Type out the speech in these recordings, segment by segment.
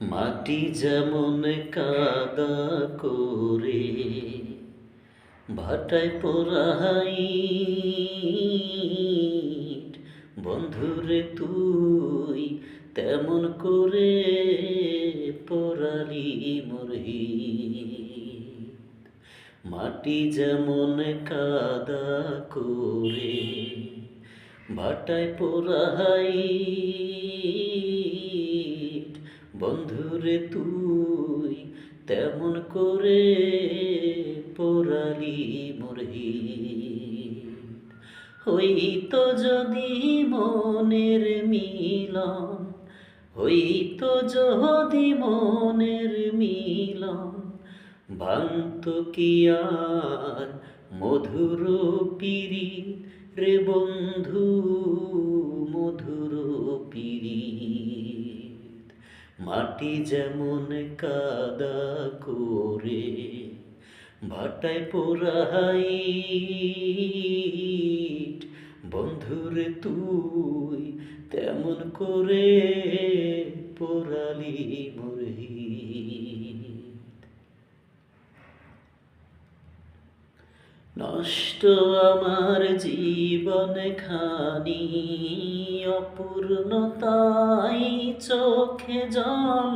মাটি যেমন কাদা করে, ভাটায় পোড়াই। বন্ধুরে তুই তেমন করে পোড়ালি মরহি মাটি যেমন কাদা করে, ভাটায় পোড়াই। বন্ধুরে তুই তেমন করে পোড়ালি মরহি হইতো যদি মনের মিলন, হইতো যদি মনের মিলন, ভাঙত কি আর মধুর পিরি রে বন্ধু? মাটি যেমন কাদা করে ভাটায় পোড়াই বন্ধুরে তুই তেমন করে পোড়ালি মরহি। নষ্ট আমার জীবন খানি অপূর্ণতাই চোখে জল।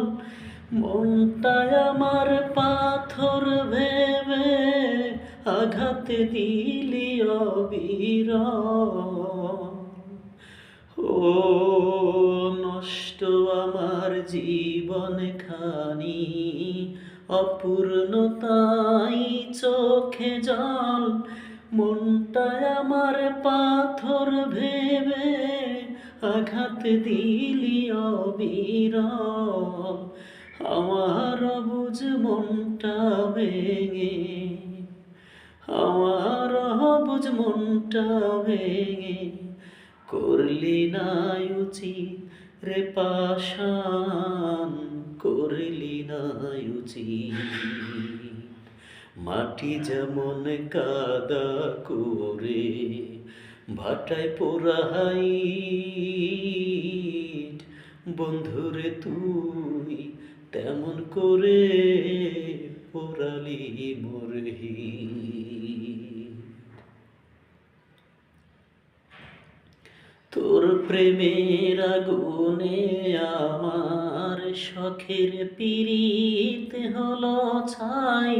মনটায় আমার পাথর ভেবে আঘাত দিলি অবির জীবন খানি অপূর্ণতাই চোখে জল মনটায় আমার পাথর ভেবে আঘাত দিলি অবিরল। আমার বুঝ মনটা ভেঙে, আমার বুঝ মনটা ভেঙে, করলি না উচিত রে পাশান করলি না মাটি যেমন কাদা করে ভাটায় পোড়াই বন্ধুরে তুই তেমন করে পোড়ালি মরহি প্রেমের আগুনে আমার শখের পীড়িত হলো ছাই।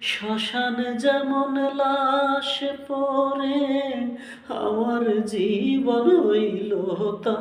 শ্মশান যেমন লাশ পরে আমার জীবন হইল তা